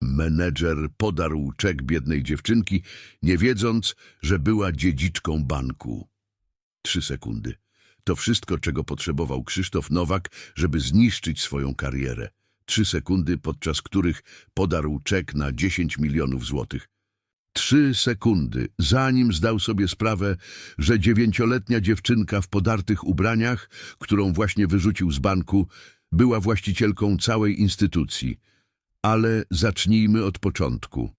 Menedżer podarł czek biednej dziewczynki, nie wiedząc, że była dziedziczką banku. Trzy sekundy. To wszystko, czego potrzebował Krzysztof Nowak, żeby zniszczyć swoją karierę. Trzy sekundy, podczas których podarł czek na 10 milionów złotych. Trzy sekundy, zanim zdał sobie sprawę, że dziewięcioletnia dziewczynka w podartych ubraniach, którą właśnie wyrzucił z banku, była właścicielką całej instytucji. Ale zacznijmy od początku.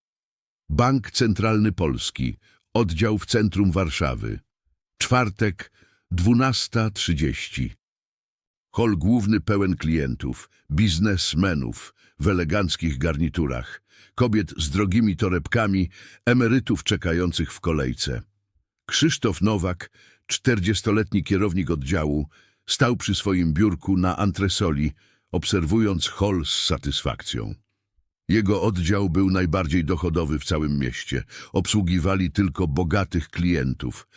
Bank Centralny Polski, oddział w centrum Warszawy. Czwartek, 12.30. Hol główny pełen klientów, biznesmenów w eleganckich garniturach, kobiet z drogimi torebkami, emerytów czekających w kolejce. Krzysztof Nowak, czterdziestoletni kierownik oddziału, stał przy swoim biurku na antresoli, obserwując hol z satysfakcją. Jego oddział był najbardziej dochodowy w całym mieście. Obsługiwali tylko bogatych klientów,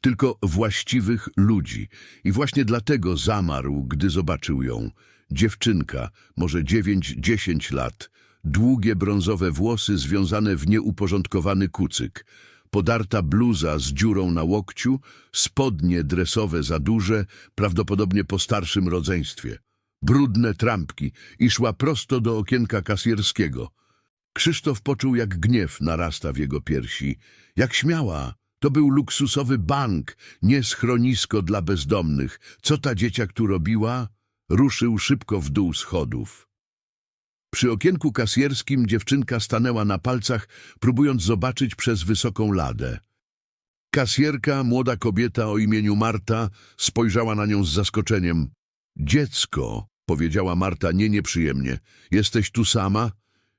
tylko właściwych ludzi. I właśnie dlatego zamarł, gdy zobaczył ją. Dziewczynka, może dziewięć, dziesięć lat, długie brązowe włosy związane w nieuporządkowany kucyk, podarta bluza z dziurą na łokciu, spodnie dresowe za duże, prawdopodobnie po starszym rodzeństwie brudne trampki i szła prosto do okienka kasjerskiego. Krzysztof poczuł, jak gniew narasta w jego piersi. Jak śmiała! To był luksusowy bank, nie schronisko dla bezdomnych. Co ta dzieciak tu robiła? Ruszył szybko w dół schodów. Przy okienku kasjerskim dziewczynka stanęła na palcach, próbując zobaczyć przez wysoką ladę. Kasjerka, młoda kobieta o imieniu Marta, spojrzała na nią z zaskoczeniem. Dziecko, powiedziała Marta nie nieprzyjemnie. Jesteś tu sama?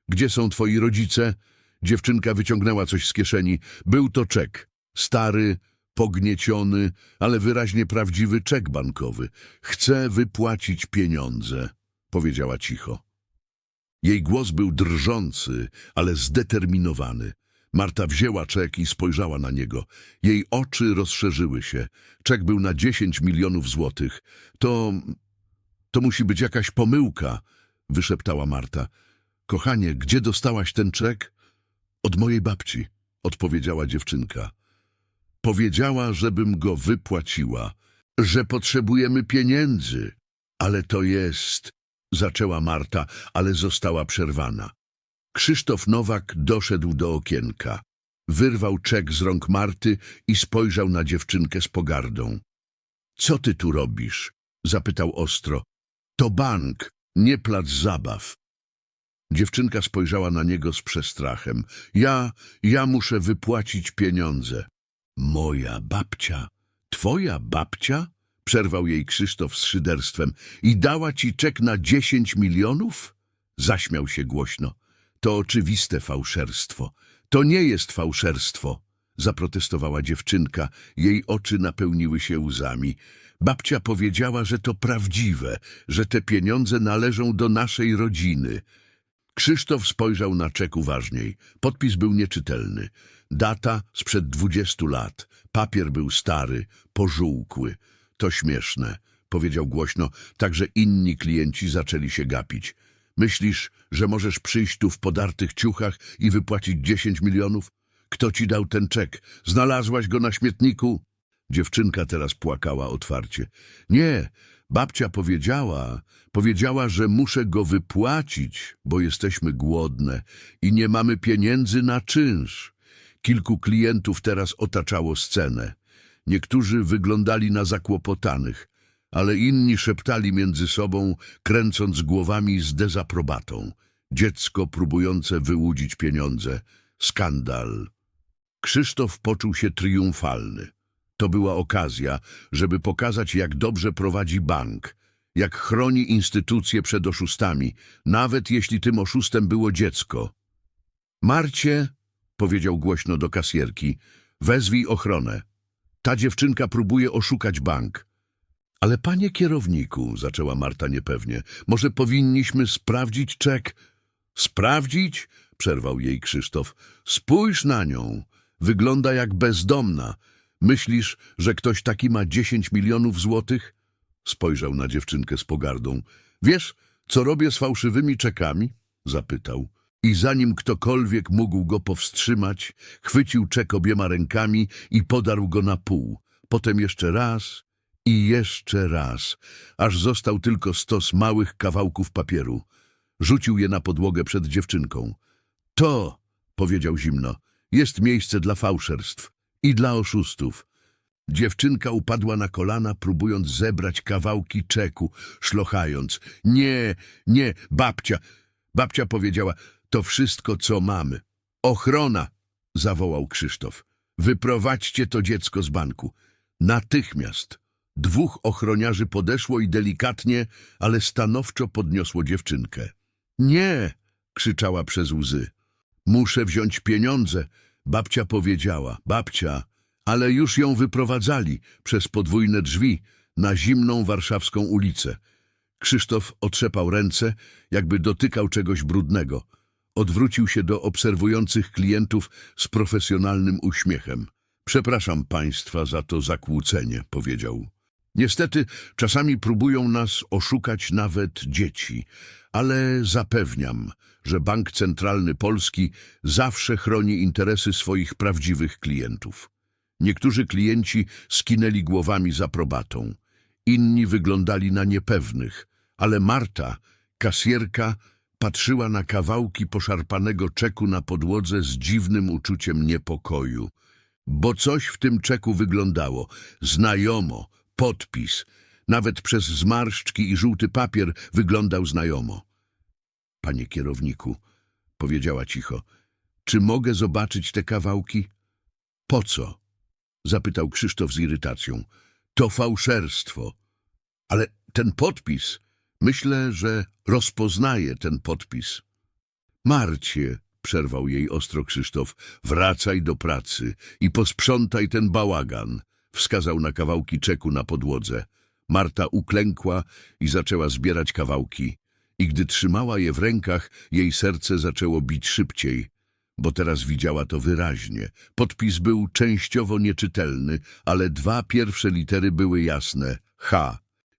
Gdzie są twoi rodzice? Dziewczynka wyciągnęła coś z kieszeni. Był to czek. Stary, pognieciony, ale wyraźnie prawdziwy czek bankowy. Chcę wypłacić pieniądze, powiedziała cicho. Jej głos był drżący, ale zdeterminowany. Marta wzięła czek i spojrzała na niego. Jej oczy rozszerzyły się. Czek był na 10 milionów złotych. To... to musi być jakaś pomyłka, wyszeptała Marta. Kochanie, gdzie dostałaś ten czek? Od mojej babci, odpowiedziała dziewczynka. Powiedziała, żebym go wypłaciła, że potrzebujemy pieniędzy. Ale to jest... zaczęła Marta, ale została przerwana. Krzysztof Nowak doszedł do okienka. Wyrwał czek z rąk Marty i spojrzał na dziewczynkę z pogardą. Co ty tu robisz? zapytał ostro. To bank, nie plac zabaw. Dziewczynka spojrzała na niego z przestrachem. Ja, ja muszę wypłacić pieniądze. Moja babcia? Twoja babcia? Przerwał jej Krzysztof z szyderstwem. I dała ci czek na dziesięć milionów? Zaśmiał się głośno. To oczywiste fałszerstwo. To nie jest fałszerstwo, zaprotestowała dziewczynka. Jej oczy napełniły się łzami. Babcia powiedziała, że to prawdziwe, że te pieniądze należą do naszej rodziny. Krzysztof spojrzał na czek uważniej. Podpis był nieczytelny. Data sprzed dwudziestu lat. Papier był stary, pożółkły. To śmieszne, powiedział głośno, tak że inni klienci zaczęli się gapić. Myślisz, że możesz przyjść tu w podartych ciuchach i wypłacić dziesięć milionów? Kto ci dał ten czek? Znalazłaś go na śmietniku? Dziewczynka teraz płakała otwarcie. Nie, babcia powiedziała, powiedziała, że muszę go wypłacić, bo jesteśmy głodne i nie mamy pieniędzy na czynsz. Kilku klientów teraz otaczało scenę. Niektórzy wyglądali na zakłopotanych, ale inni szeptali między sobą, kręcąc głowami z dezaprobatą. Dziecko próbujące wyłudzić pieniądze. Skandal. Krzysztof poczuł się triumfalny. To była okazja, żeby pokazać, jak dobrze prowadzi bank, jak chroni instytucje przed oszustami, nawet jeśli tym oszustem było dziecko. Marcie, powiedział głośno do kasjerki, wezwij ochronę. Ta dziewczynka próbuje oszukać bank. Ale panie kierowniku, zaczęła Marta niepewnie, może powinniśmy sprawdzić czek? Sprawdzić? Przerwał jej Krzysztof. Spójrz na nią. Wygląda jak bezdomna. Myślisz, że ktoś taki ma dziesięć milionów złotych? Spojrzał na dziewczynkę z pogardą. Wiesz, co robię z fałszywymi czekami? Zapytał. I zanim ktokolwiek mógł go powstrzymać, chwycił czek obiema rękami i podarł go na pół. Potem jeszcze raz i jeszcze raz, aż został tylko stos małych kawałków papieru. Rzucił je na podłogę przed dziewczynką. To, powiedział zimno, jest miejsce dla fałszerstw i dla oszustów. Dziewczynka upadła na kolana, próbując zebrać kawałki czeku, szlochając. Nie, nie, babcia, babcia powiedziała, to wszystko, co mamy. Ochrona, zawołał Krzysztof. Wyprowadźcie to dziecko z banku. Natychmiast. Dwóch ochroniarzy podeszło i delikatnie, ale stanowczo podniosło dziewczynkę. Nie, krzyczała przez łzy. Muszę wziąć pieniądze, babcia powiedziała. Babcia, ale już ją wyprowadzali przez podwójne drzwi na zimną warszawską ulicę. Krzysztof otrzepał ręce, jakby dotykał czegoś brudnego. Odwrócił się do obserwujących klientów z profesjonalnym uśmiechem. Przepraszam państwa za to zakłócenie, powiedział. Niestety, czasami próbują nas oszukać nawet dzieci, ale zapewniam, że Bank Centralny Polski zawsze chroni interesy swoich prawdziwych klientów. Niektórzy klienci skinęli głowami z aprobatą, inni wyglądali na niepewnych, ale Marta, kasjerka, patrzyła na kawałki poszarpanego czeku na podłodze z dziwnym uczuciem niepokoju, bo coś w tym czeku wyglądało. Znajomo, podpis, nawet przez zmarszczki i żółty papier wyglądał znajomo. Panie kierowniku, powiedziała cicho, czy mogę zobaczyć te kawałki? Po co? zapytał Krzysztof z irytacją. To fałszerstwo. Ale ten podpis, myślę, że rozpoznaję ten podpis. Marcie, przerwał jej ostro Krzysztof, wracaj do pracy i posprzątaj ten bałagan. Wskazał na kawałki czeku na podłodze. Marta uklękła i zaczęła zbierać kawałki. I gdy trzymała je w rękach, jej serce zaczęło bić szybciej, bo teraz widziała to wyraźnie. Podpis był częściowo nieczytelny, ale dwa pierwsze litery były jasne. H.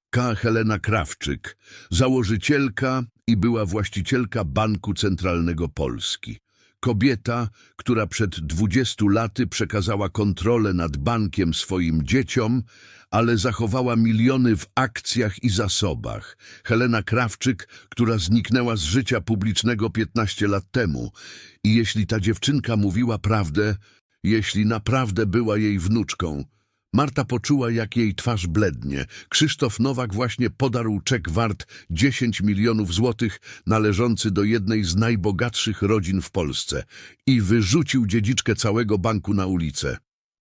K. Helena Krawczyk, założycielka i była właścicielka Banku Centralnego Polski. Kobieta, która przed dwudziestu laty przekazała kontrolę nad bankiem swoim dzieciom, ale zachowała miliony w akcjach i zasobach. Helena Krawczyk, która zniknęła z życia publicznego 15 lat temu. I jeśli ta dziewczynka mówiła prawdę, jeśli naprawdę była jej wnuczką, Marta poczuła, jak jej twarz blednie. Krzysztof Nowak właśnie podarł czek wart 10 milionów złotych należący do jednej z najbogatszych rodzin w Polsce i wyrzucił dziedziczkę całego banku na ulicę.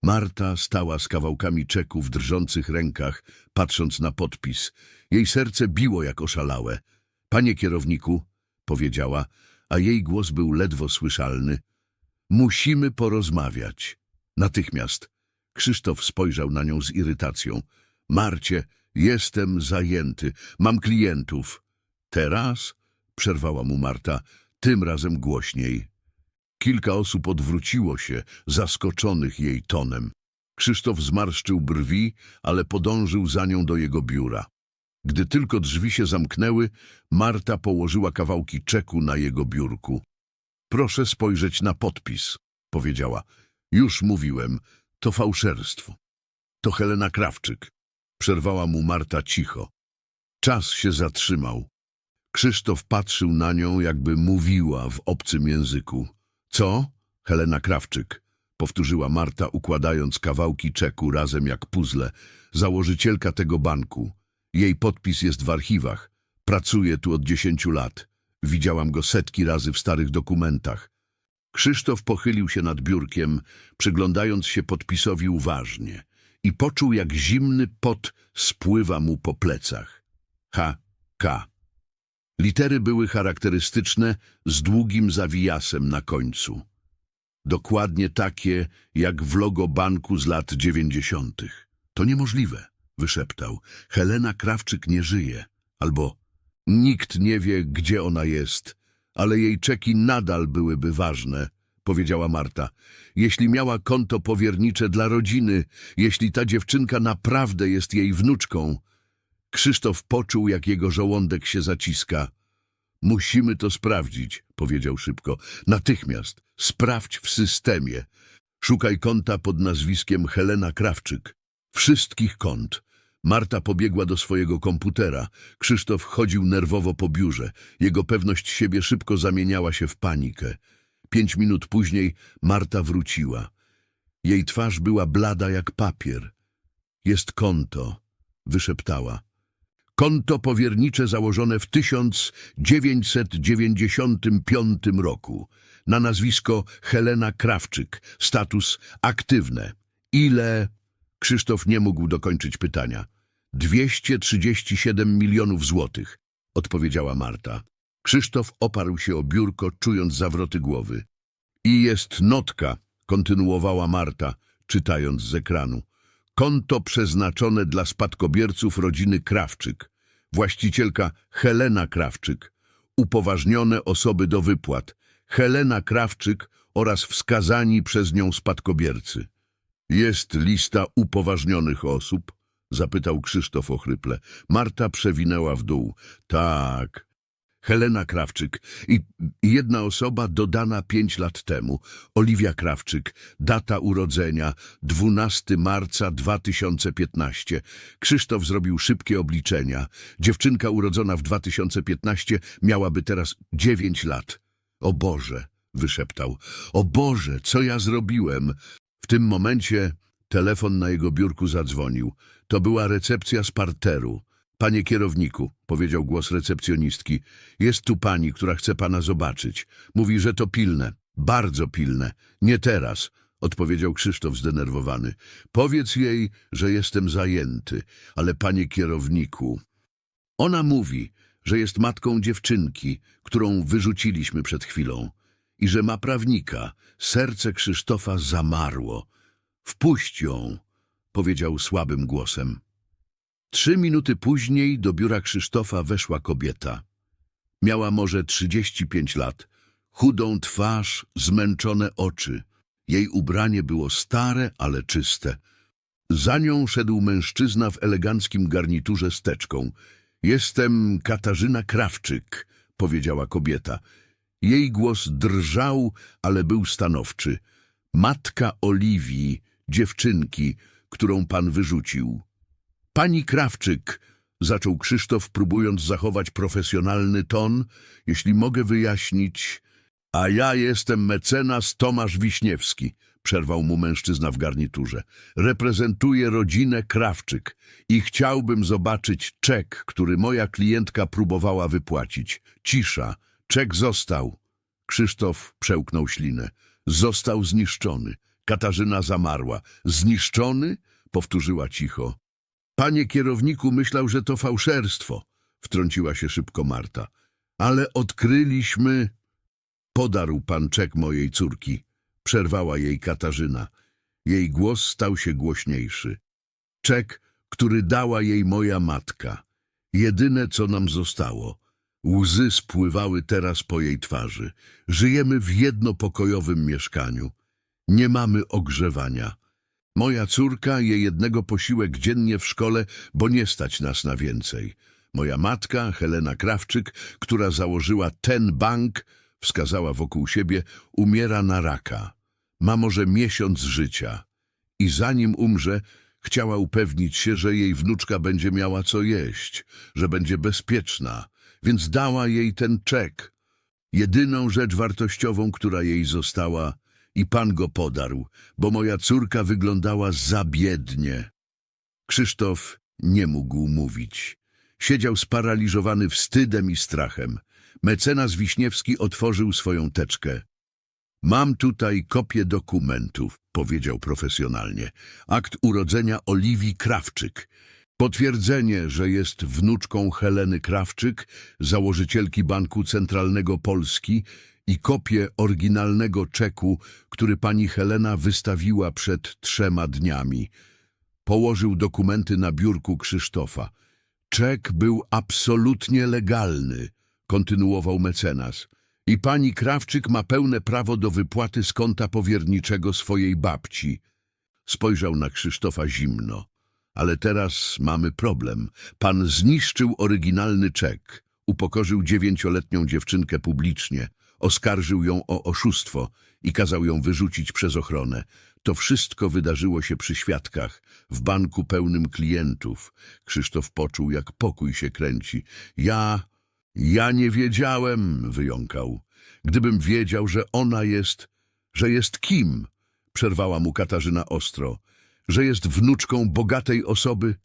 Marta stała z kawałkami czeku w drżących rękach, patrząc na podpis. Jej serce biło jak oszalałe. Panie kierowniku, powiedziała, a jej głos był ledwo słyszalny. Musimy porozmawiać. Natychmiast. Krzysztof spojrzał na nią z irytacją. Marcie, jestem zajęty, mam klientów. Teraz? Przerwała mu Marta, tym razem głośniej. Kilka osób odwróciło się, zaskoczonych jej tonem. Krzysztof zmarszczył brwi, ale podążył za nią do jego biura. Gdy tylko drzwi się zamknęły, Marta położyła kawałki czeku na jego biurku. Proszę spojrzeć na podpis, powiedziała. Już mówiłem, to fałszerstwo. To Helena Krawczyk. Przerwała mu Marta cicho. Czas się zatrzymał. Krzysztof patrzył na nią, jakby mówiła w obcym języku. Co? Helena Krawczyk. Powtórzyła Marta, układając kawałki czeku razem jak puzzle. Założycielka tego banku. Jej podpis jest w archiwach. Pracuje tu od dziesięciu lat. Widziałam go setki razy w starych dokumentach. Krzysztof pochylił się nad biurkiem, przyglądając się podpisowi uważnie i poczuł, jak zimny pot spływa mu po plecach. H. K. Litery były charakterystyczne z długim zawijasem na końcu. Dokładnie takie, jak w logo banku z lat dziewięćdziesiątych. To niemożliwe, wyszeptał. Helena Krawczyk nie żyje. Albo nikt nie wie, gdzie ona jest, ale jej czeki nadal byłyby ważne, powiedziała Marta. Jeśli miała konto powiernicze dla rodziny, jeśli ta dziewczynka naprawdę jest jej wnuczką. Krzysztof poczuł, jak jego żołądek się zaciska. Musimy to sprawdzić, powiedział szybko. Natychmiast. Sprawdź w systemie. Szukaj konta pod nazwiskiem Helena Krawczyk. Wszystkich kont. Marta pobiegła do swojego komputera. Krzysztof chodził nerwowo po biurze. Jego pewność siebie szybko zamieniała się w panikę. Pięć minut później Marta wróciła. Jej twarz była blada jak papier. Jest konto, wyszeptała. Konto powiernicze założone w 1995 roku. Na nazwisko Helena Krawczyk. Status aktywne. Ile? Krzysztof nie mógł dokończyć pytania. 237 milionów złotych, odpowiedziała Marta. Krzysztof oparł się o biurko, czując zawroty głowy. I jest notka, kontynuowała Marta, czytając z ekranu. Konto przeznaczone dla spadkobierców rodziny Krawczyk. Właścicielka Helena Krawczyk. Upoważnione osoby do wypłat. Helena Krawczyk oraz wskazani przez nią spadkobiercy. Jest lista upoważnionych osób? Zapytał Krzysztof ochryple. Marta przewinęła w dół. Tak. Helena Krawczyk i jedna osoba dodana pięć lat temu. Oliwia Krawczyk. Data urodzenia 12 marca 2015. Krzysztof zrobił szybkie obliczenia. Dziewczynka urodzona w 2015 miałaby teraz dziewięć lat. O Boże, wyszeptał. O Boże, co ja zrobiłem? W tym momencie telefon na jego biurku zadzwonił. To była recepcja z parteru. Panie kierowniku, powiedział głos recepcjonistki, jest tu pani, która chce pana zobaczyć. Mówi, że to pilne, bardzo pilne. Nie teraz, odpowiedział Krzysztof zdenerwowany. Powiedz jej, że jestem zajęty, ale panie kierowniku. Ona mówi, że jest matką dziewczynki, którą wyrzuciliśmy przed chwilą i że ma prawnika. Serce Krzysztofa zamarło. Wpuść ją, powiedział słabym głosem. Trzy minuty później do biura Krzysztofa weszła kobieta. Miała może 35 lat, chudą twarz, zmęczone oczy. Jej ubranie było stare, ale czyste. Za nią szedł mężczyzna w eleganckim garniturze z teczką. Jestem Katarzyna Krawczyk, powiedziała kobieta. Jej głos drżał, ale był stanowczy. Matka Oliwii, dziewczynki, którą pan wyrzucił. Pani Krawczyk, zaczął Krzysztof, próbując zachować profesjonalny ton, jeśli mogę wyjaśnić. A ja jestem mecenas Tomasz Wiśniewski, przerwał mu mężczyzna w garniturze. Reprezentuję rodzinę Krawczyk i chciałbym zobaczyć czek, który moja klientka próbowała wypłacić. Cisza, czek został. Krzysztof przełknął ślinę. Został zniszczony. Katarzyna zamarła. Zniszczony? Powtórzyła cicho. Panie kierowniku myślał, że to fałszerstwo, wtrąciła się szybko Marta. Ale odkryliśmy... Podarł pan czek mojej córki, przerwała jej Katarzyna. Jej głos stał się głośniejszy. Czek, który dała jej moja matka. Jedyne, co nam zostało. Łzy spływały teraz po jej twarzy. Żyjemy w jednopokojowym mieszkaniu. Nie mamy ogrzewania. Moja córka je jednego posiłek dziennie w szkole, bo nie stać nas na więcej. Moja matka, Helena Krawczyk, która założyła ten bank, wskazała wokół siebie, umiera na raka. Ma może miesiąc życia. I zanim umrze, chciała upewnić się, że jej wnuczka będzie miała co jeść, że będzie bezpieczna, więc dała jej ten czek. Jedyną rzecz wartościową, która jej została, i pan go podarł, bo moja córka wyglądała za biednie. Krzysztof nie mógł mówić. Siedział sparaliżowany wstydem i strachem. Mecenas Wiśniewski otworzył swoją teczkę. Mam tutaj kopię dokumentów, powiedział profesjonalnie. Akt urodzenia Oliwii Krawczyk. Potwierdzenie, że jest wnuczką Heleny Krawczyk, założycielki Banku Centralnego Polski i kopię oryginalnego czeku, który pani Helena wystawiła przed trzema dniami. Położył dokumenty na biurku Krzysztofa. Czek był absolutnie legalny, kontynuował mecenas. I pani Krawczyk ma pełne prawo do wypłaty z konta powierniczego swojej babci. Spojrzał na Krzysztofa zimno. Ale teraz mamy problem. Pan zniszczył oryginalny czek. Upokorzył dziewięcioletnią dziewczynkę publicznie, oskarżył ją o oszustwo i kazał ją wyrzucić przez ochronę. To wszystko wydarzyło się przy świadkach, w banku pełnym klientów. Krzysztof poczuł, jak pokój się kręci. Ja, ja nie wiedziałem, wyjąkał. Gdybym wiedział, że ona jest, że jest kim? Przerwała mu Katarzyna ostro. Że jest wnuczką bogatej osoby?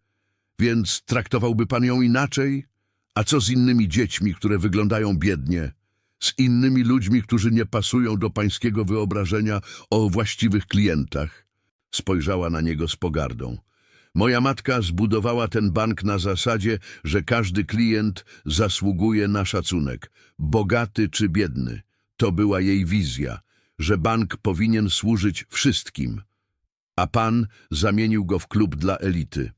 Więc traktowałby pan ją inaczej? A co z innymi dziećmi, które wyglądają biednie? Z innymi ludźmi, którzy nie pasują do pańskiego wyobrażenia o właściwych klientach? Spojrzała na niego z pogardą. Moja matka zbudowała ten bank na zasadzie, że każdy klient zasługuje na szacunek, bogaty czy biedny. To była jej wizja, że bank powinien służyć wszystkim. A pan zamienił go w klub dla elity.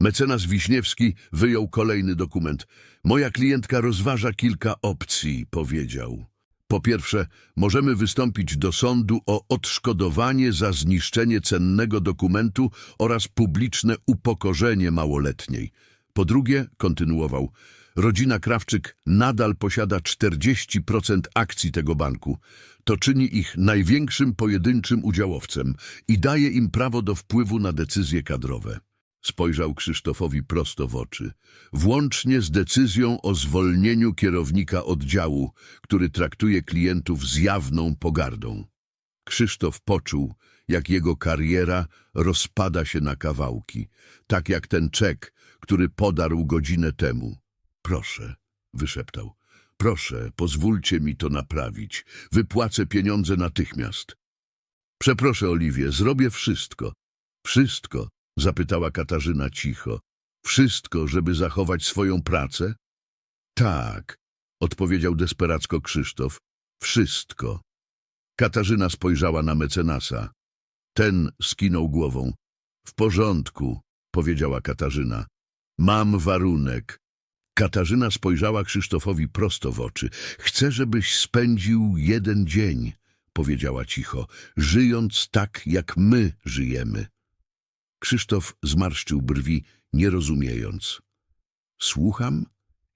Mecenas Wiśniewski wyjął kolejny dokument. Moja klientka rozważa kilka opcji, powiedział. Po pierwsze, możemy wystąpić do sądu o odszkodowanie za zniszczenie cennego dokumentu oraz publiczne upokorzenie małoletniej. Po drugie, kontynuował, rodzina Krawczyk nadal posiada 40% akcji tego banku. To czyni ich największym pojedynczym udziałowcem i daje im prawo do wpływu na decyzje kadrowe. Spojrzał Krzysztofowi prosto w oczy, włącznie z decyzją o zwolnieniu kierownika oddziału, który traktuje klientów z jawną pogardą. Krzysztof poczuł, jak jego kariera rozpada się na kawałki, tak jak ten czek, który podarł godzinę temu. Proszę, wyszeptał, proszę, pozwólcie mi to naprawić. Wypłacę pieniądze natychmiast. Przeproszę, Oliwie, zrobię wszystko. Wszystko, zapytała Katarzyna cicho. Wszystko, żeby zachować swoją pracę? Tak, odpowiedział desperacko Krzysztof. Wszystko. Katarzyna spojrzała na mecenasa. Ten skinął głową. W porządku, powiedziała Katarzyna. Mam warunek. Katarzyna spojrzała Krzysztofowi prosto w oczy. Chcę, żebyś spędził jeden dzień, powiedziała cicho, żyjąc tak, jak my żyjemy. Krzysztof zmarszczył brwi, nie rozumiejąc. Słucham?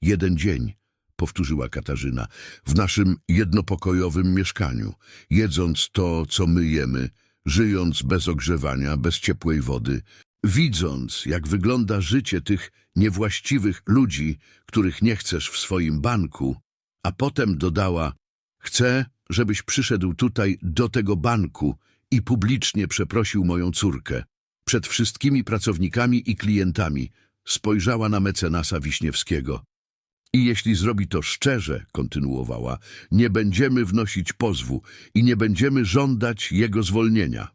Jeden dzień, powtórzyła Katarzyna, w naszym jednopokojowym mieszkaniu, jedząc to, co my jemy, żyjąc bez ogrzewania, bez ciepłej wody, widząc, jak wygląda życie tych niewłaściwych ludzi, których nie chcesz w swoim banku, a potem dodała, chcę, żebyś przyszedł tutaj do tego banku i publicznie przeprosił moją córkę. Przed wszystkimi pracownikami i klientami spojrzała na mecenasa Wiśniewskiego. I jeśli zrobi to szczerze, kontynuowała, nie będziemy wnosić pozwu i nie będziemy żądać jego zwolnienia.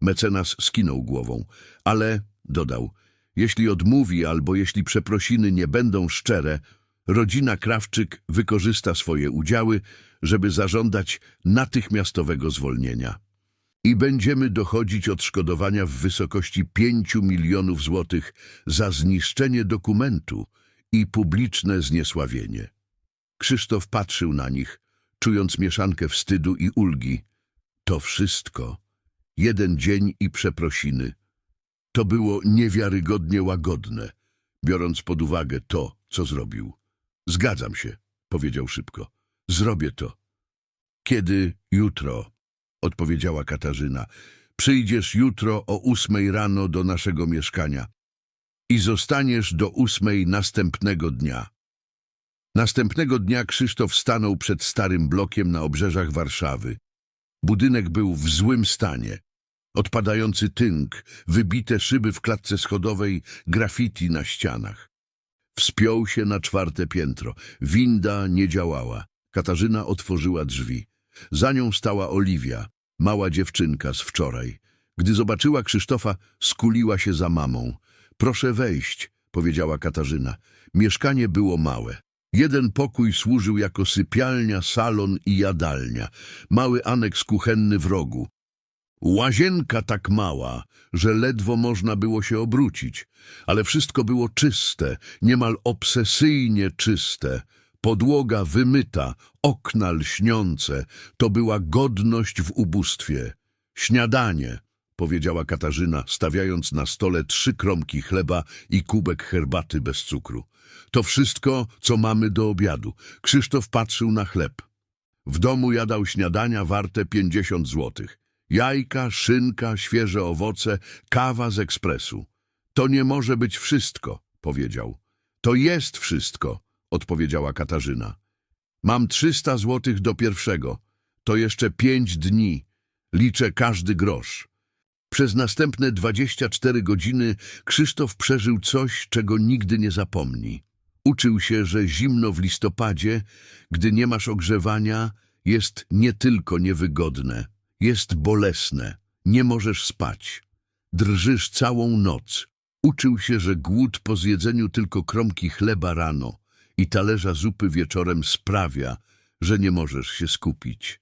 Mecenas skinął głową, ale, dodał, jeśli odmówi albo jeśli przeprosiny nie będą szczere, rodzina Krawczyk wykorzysta swoje udziały, żeby zażądać natychmiastowego zwolnienia. I będziemy dochodzić odszkodowania w wysokości pięciu milionów złotych za zniszczenie dokumentu i publiczne zniesławienie. Krzysztof patrzył na nich, czując mieszankę wstydu i ulgi. To wszystko. Jeden dzień i przeprosiny. To było niewiarygodnie łagodne, biorąc pod uwagę to, co zrobił. Zgadzam się, powiedział szybko. Zrobię to. Kiedy? Jutro, odpowiedziała Katarzyna. Przyjdziesz jutro o ósmej rano do naszego mieszkania i zostaniesz do ósmej następnego dnia. Następnego dnia Krzysztof stanął przed starym blokiem na obrzeżach Warszawy. Budynek był w złym stanie. Odpadający tynk, wybite szyby w klatce schodowej, graffiti na ścianach. Wspiął się na czwarte piętro. Winda nie działała. Katarzyna otworzyła drzwi. Za nią stała Oliwia, mała dziewczynka z wczoraj. Gdy zobaczyła Krzysztofa, skuliła się za mamą. Proszę wejść, powiedziała Katarzyna. Mieszkanie było małe. Jeden pokój służył jako sypialnia, salon i jadalnia. Mały aneks kuchenny w rogu. Łazienka tak mała, że ledwo można było się obrócić, ale wszystko było czyste, niemal obsesyjnie czyste. Podłoga wymyta, okna lśniące, to była godność w ubóstwie. Śniadanie, powiedziała Katarzyna, stawiając na stole trzy kromki chleba i kubek herbaty bez cukru. To wszystko, co mamy do obiadu. Krzysztof patrzył na chleb. W domu jadał śniadania warte 50 złotych. Jajka, szynka, świeże owoce, kawa z ekspresu. To nie może być wszystko, powiedział. To jest wszystko, odpowiedziała Katarzyna. Mam 300 złotych do pierwszego. To jeszcze pięć dni. Liczę każdy grosz. Przez następne 24 godziny Krzysztof przeżył coś, czego nigdy nie zapomni. Uczył się, że zimno w listopadzie, gdy nie masz ogrzewania, jest nie tylko niewygodne, jest bolesne. Nie możesz spać. Drżysz całą noc. Uczył się, że głód po zjedzeniu tylko kromki chleba rano i talerza zupy wieczorem sprawia, że nie możesz się skupić.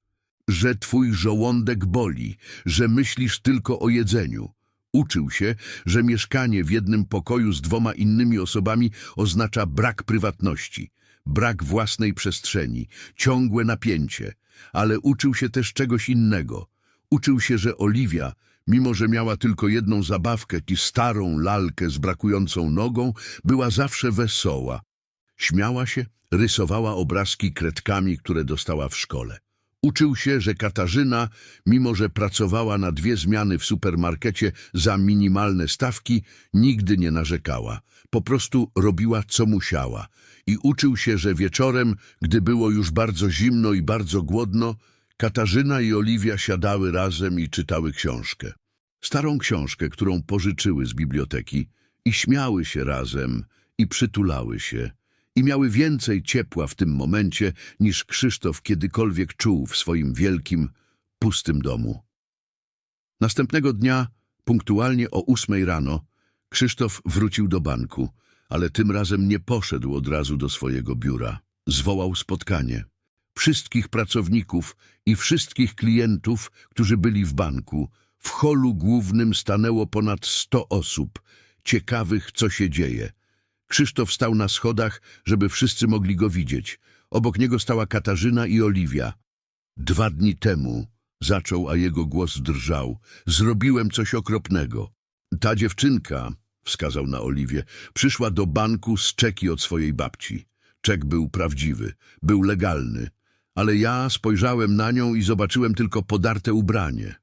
Że twój żołądek boli, że myślisz tylko o jedzeniu. Uczył się, że mieszkanie w jednym pokoju z dwoma innymi osobami oznacza brak prywatności, brak własnej przestrzeni, ciągłe napięcie. Ale uczył się też czegoś innego. Uczył się, że Oliwia, mimo że miała tylko jedną zabawkę i starą lalkę z brakującą nogą, była zawsze wesoła. Śmiała się, rysowała obrazki kredkami, które dostała w szkole. Uczył się, że Katarzyna, mimo że pracowała na dwie zmiany w supermarkecie za minimalne stawki, nigdy nie narzekała. Po prostu robiła, co musiała. I uczył się, że wieczorem, gdy było już bardzo zimno i bardzo głodno, Katarzyna i Oliwia siadały razem i czytały książkę. Starą książkę, którą pożyczyły z biblioteki i śmiały się razem i przytulały się i miały więcej ciepła w tym momencie niż Krzysztof kiedykolwiek czuł w swoim wielkim, pustym domu. Następnego dnia, punktualnie o ósmej rano, Krzysztof wrócił do banku, ale tym razem nie poszedł od razu do swojego biura. Zwołał spotkanie. Wszystkich pracowników i wszystkich klientów, którzy byli w banku, w holu głównym stanęło ponad sto osób, ciekawych, co się dzieje. Krzysztof stał na schodach, żeby wszyscy mogli go widzieć. Obok niego stała Katarzyna i Oliwia. Dwa dni temu, zaczął, a jego głos drżał, zrobiłem coś okropnego. Ta dziewczynka, wskazał na Oliwię, przyszła do banku z czeki od swojej babci. Czek był prawdziwy, był legalny, ale ja spojrzałem na nią i zobaczyłem tylko podarte ubranie.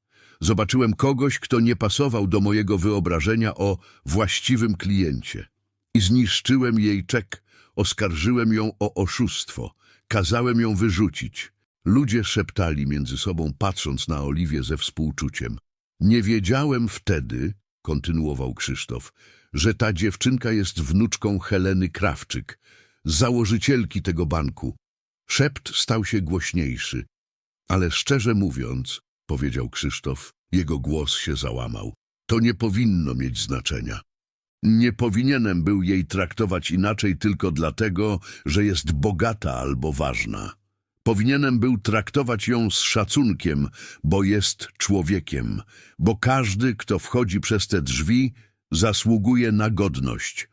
Zobaczyłem kogoś, kto nie pasował do mojego wyobrażenia o właściwym kliencie. I zniszczyłem jej czek, oskarżyłem ją o oszustwo, kazałem ją wyrzucić. Ludzie szeptali między sobą, patrząc na Oliwię ze współczuciem. Nie wiedziałem wtedy, kontynuował Krzysztof, że ta dziewczynka jest wnuczką Heleny Krawczyk, założycielki tego banku. Szept stał się głośniejszy. Ale szczerze mówiąc, powiedział Krzysztof, jego głos się załamał, to nie powinno mieć znaczenia. Nie powinienem był jej traktować inaczej tylko dlatego, że jest bogata albo ważna. Powinienem był traktować ją z szacunkiem, bo jest człowiekiem, bo każdy, kto wchodzi przez te drzwi, zasługuje na godność.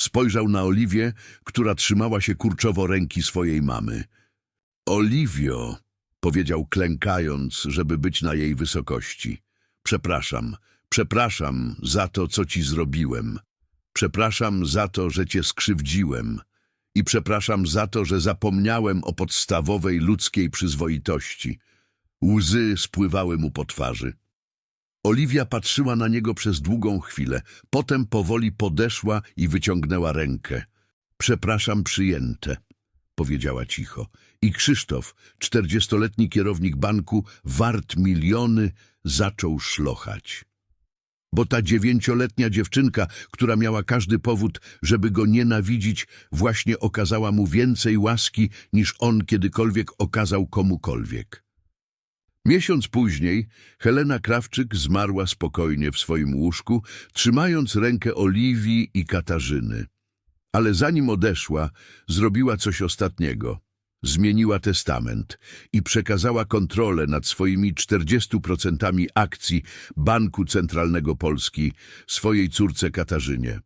Spojrzał na Oliwię, która trzymała się kurczowo ręki swojej mamy. Oliwio, powiedział klękając, żeby być na jej wysokości. Przepraszam, przepraszam za to, co ci zrobiłem. Przepraszam za to, że cię skrzywdziłem. I przepraszam za to, że zapomniałem o podstawowej ludzkiej przyzwoitości. Łzy spływały mu po twarzy. Oliwia patrzyła na niego przez długą chwilę, potem powoli podeszła i wyciągnęła rękę. Przepraszam przyjęte, powiedziała cicho. I Krzysztof, czterdziestoletni kierownik banku, wart miliony, zaczął szlochać. Bo ta dziewięcioletnia dziewczynka, która miała każdy powód, żeby go nienawidzić, właśnie okazała mu więcej łaski, niż on kiedykolwiek okazał komukolwiek. Miesiąc później Helena Krawczyk zmarła spokojnie w swoim łóżku, trzymając rękę Oliwii i Katarzyny. Ale zanim odeszła, zrobiła coś ostatniego. Zmieniła testament i przekazała kontrolę nad swoimi 40% akcji Banku Centralnego Polski swojej córce Katarzynie.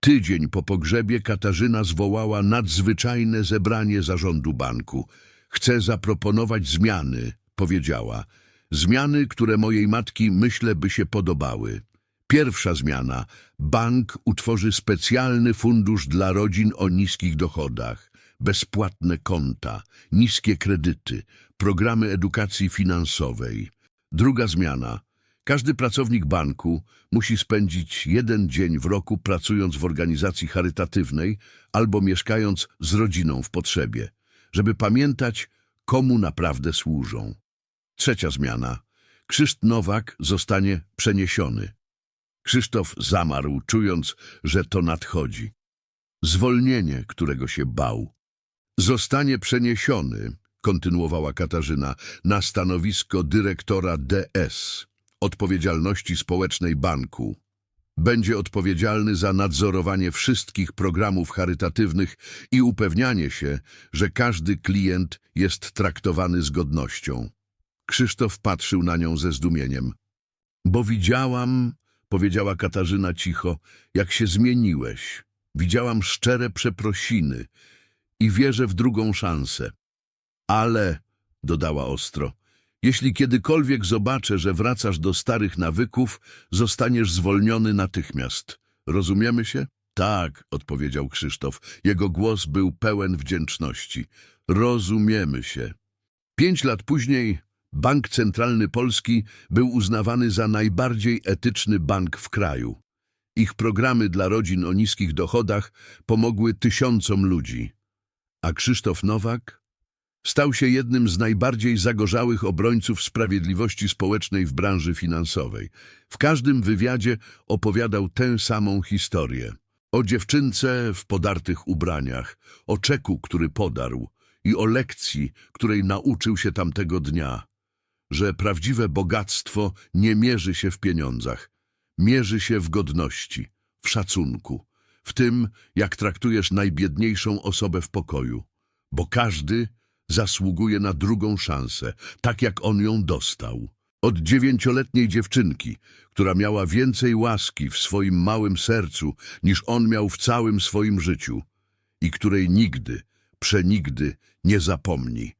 Tydzień po pogrzebie Katarzyna zwołała nadzwyczajne zebranie zarządu banku. Chce zaproponować zmiany, powiedziała. Zmiany, które mojej matki myślę by się podobały. Pierwsza zmiana. Bank utworzy specjalny fundusz dla rodzin o niskich dochodach. Bezpłatne konta, niskie kredyty, programy edukacji finansowej. Druga zmiana. Każdy pracownik banku musi spędzić jeden dzień w roku pracując w organizacji charytatywnej albo mieszkając z rodziną w potrzebie, żeby pamiętać, komu naprawdę służą. Trzecia zmiana. Krzysztof Nowak zostanie przeniesiony. Krzysztof zamarł, czując, że to nadchodzi. Zwolnienie, którego się bał. Zostanie przeniesiony, kontynuowała Katarzyna, na stanowisko dyrektora DS, odpowiedzialności społecznej banku. Będzie odpowiedzialny za nadzorowanie wszystkich programów charytatywnych i upewnianie się, że każdy klient jest traktowany z godnością. Krzysztof patrzył na nią ze zdumieniem. Bo widziałam, powiedziała Katarzyna cicho, jak się zmieniłeś. Widziałam szczere przeprosiny i wierzę w drugą szansę. Ale, dodała ostro, jeśli kiedykolwiek zobaczę, że wracasz do starych nawyków, zostaniesz zwolniony natychmiast. Rozumiemy się? Tak, odpowiedział Krzysztof. Jego głos był pełen wdzięczności. Rozumiemy się. Pięć lat później Bank Centralny Polski był uznawany za najbardziej etyczny bank w kraju. Ich programy dla rodzin o niskich dochodach pomogły tysiącom ludzi. A Krzysztof Nowak stał się jednym z najbardziej zagorzałych obrońców sprawiedliwości społecznej w branży finansowej. W każdym wywiadzie opowiadał tę samą historię. O dziewczynce w podartych ubraniach, o czeku, który podarł i o lekcji, której nauczył się tamtego dnia. Że prawdziwe bogactwo nie mierzy się w pieniądzach, mierzy się w godności, w szacunku, w tym, jak traktujesz najbiedniejszą osobę w pokoju, bo każdy zasługuje na drugą szansę, tak jak on ją dostał. Od dziewięcioletniej dziewczynki, która miała więcej łaski w swoim małym sercu niż on miał w całym swoim życiu i której nigdy, przenigdy nie zapomni.